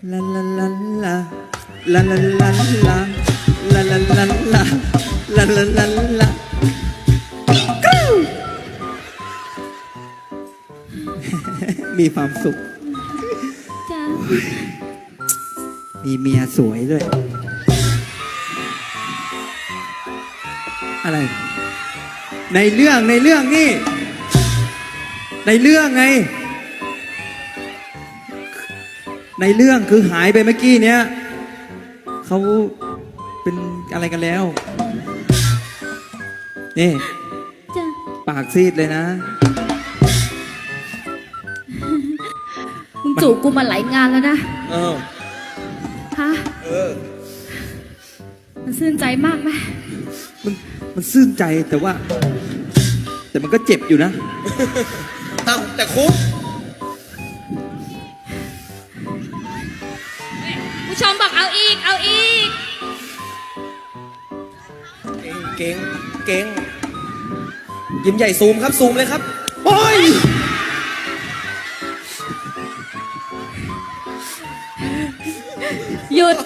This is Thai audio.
ลาลาลาลาลาลาลาลาลาลาลาลาลาลาลาลามีความสุข จ้ามีเมียสวยด้วย อะไร ในเรื่องในเรื่องนี่ ในเรื่องไง ในเรื่องคือหายไปเมื่อกี้เนี้ยเขาเป็นอะไรกันแล้ว นี่ จ้าปากซีดเลยนะ มึงจูบกูมาหลายงานแล้วนะ เออ ฮะ เออ มันซื่นใจมากไหมมันมันซื่นใจแต่ว่า แต่มันก็เจ็บอยู่นะอ้าวแต่คุ้ม ชมบอกเอาอีก เอาอีกเก่งเก่งเก่งยิ้มใหญ่ซูมครับซูมเลยครับโอ้ยหยุด